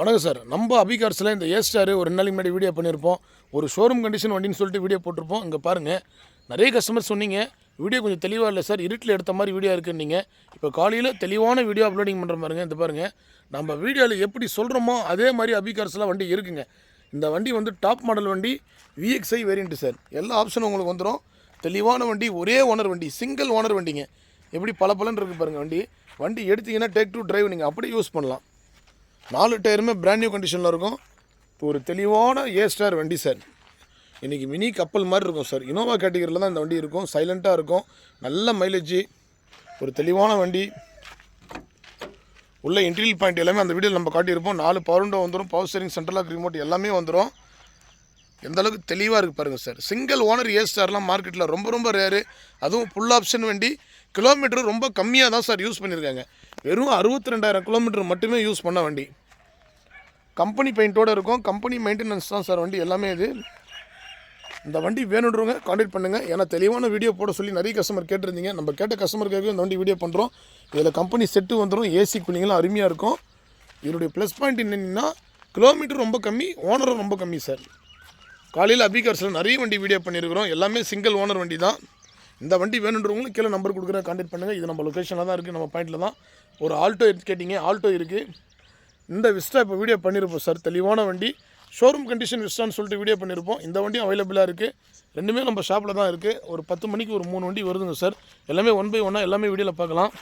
வணக்கம் சார். நம்ம அபிகார்ஸில் இந்த ஏ ஸ்டார் ஒரு ரெண்டு நாளைக்கு முன்னாடி வீடியோ பண்ணியிருப்போம் ஒரு ஷோரூம் கண்டிஷன் வண்டின்னு சொல்லிட்டு வீடியோ போட்டிருப்போம். இங்கே பாருங்கள் நிறைய கஸ்டமர் சொன்னீங்க. வீடியோ கொஞ்சம் தெளிவாக இல்லை சார். இருட்டில் எடுத்த மாதிரி வீடியோ இருக்குன்னீங்க. இப்போ காலையில் தெளிவான வீடியோ அப்லோடிங் பண்ணுற பாருங்க. இந்த பாருங்கள் நம்ம வீடியோவில் எப்படி சொல்கிறோமோ அதே மாதிரி அபிகார்ஸில் வண்டி இருக்குங்க. இந்த வண்டி வந்து டாப் மாடல் வண்டி விஎக்ஸ்ஐ வேரியண்ட்டு சார். எல்லா ஆப்ஷனும் உங்களுக்கு வந்துடும் தெளிவான வண்டி ஒரே ஓனர் வண்டி சிங்கிள் ஓனர் வண்டிங்க. எப்படி பல பலன் இருக்குது பாருங்கள் வண்டி. வண்டி எடுத்தீங்கன்னா டேக் டு டிரைவ் நீங்கள் அப்படியே யூஸ் பண்ணலாம். நாலு டயருமே பிராண்ட் நியூ கண்டிஷனில் இருக்கும். இப்போ ஒரு தெளிவான ஏ ஸ்டார் வண்டி சார் இன்றைக்கி மினி கப்பல் மாதிரி இருக்கும் சார் இனோவா கேட்டகரியில் தான் இந்த வண்டி இருக்கும். சைலண்ட்டாக இருக்கும். நல்ல மைலேஜ் ஒரு தெளிவான வண்டி. உள்ள இன்டீரியல் பாயிண்ட் எல்லாமே அந்த வீடியோவில் நம்ம காட்டியிருப்போம். நாலு பவர்ண்டோ வந்துடும் பவர் ஸ்டேரிங் சென்ட்ரலாக ரிமோட் எல்லாமே வந்துடும் எந்த அளவுக்கு தெளிவாக இருக்குது பாருங்கள் சார் சிங்கிள் ஓனர் ஏ ஸ்டார்லாம் மார்க்கெட்டில் ரொம்ப ரொம்ப ரேரு அதுவும் ஃபுல் ஆப்ஷன் வண்டி. கிலோமீட்டர் ரொம்ப கம்மியாக தான் சார் யூஸ் பண்ணியிருக்காங்க. வெறும் அறுபத்தி ரெண்டாயிரம் கிலோமீட்டர் மட்டுமே யூஸ் பண்ண வண்டி. கம்பெனி பெயிண்ட்டோடு இருக்கும். கம்பெனி மெயின்டெனன்ஸ் தான் சார் வண்டி. எல்லாமே இது. இந்த வண்டி வேணுன்றவங்க காண்டாக்ட் பண்ணுங்கள் ஏன்னா தெளிவான வீடியோ போட சொல்லி நிறைய கஸ்டமர் கேட்டிருந்தீங்க. நம்ம கேட்ட கஸ்டமருக்காக இந்த வண்டி வீடியோ பண்ணுறோம் இதில் கம்பெனி செட்டு வந்துடும் ஏசி கூலிங்கெல்லாம் அருமையாக இருக்கும். இதனுடைய ப்ளஸ் பாயிண்ட் என்னென்னா கிலோமீட்டர் ரொம்ப கம்மி ஓனரும் ரொம்ப கம்மி சார். காலையில் அபிகார்ஸில் நிறைய வண்டி வீடியோ பண்ணியிருக்கிறோம். எல்லாமே சிங்கிள் ஓனர் வண்டி தான். இந்த வண்டி வேணுன்றவங்களும் கீழே நம்பர் கொடுக்குறேன் காண்டாக்ட் பண்ணுங்கள் இது நம்ம லொக்கேஷனில் தான் இருக்குது நம்ம பாயிண்டில் தான். ஒரு ஆல்டோ எடுத்து கேட்டிங்க ஆல்டோ இருக்குது இந்த விஸ்டா இப்போ வீடியோ பண்ணியிருப்போம் சார் தெளிவான வண்டி. ஷோரூம் கண்டிஷன் விஸ்டான்னு சொல்லிட்டு வீடியோ பண்ணியிருப்போம் இந்த வண்டியும் அவைலபிளாக இருக்குது ரெண்டுமே நம்ம ஷாப்பில் தான் இருக்குது ஒரு பத்து மணிக்கு ஒரு மூணு வண்டி வருதுங்க சார் எல்லாமே ஒன் பை ஒன்னாக எல்லாமே வீடியோவில் பார்க்கலாம்.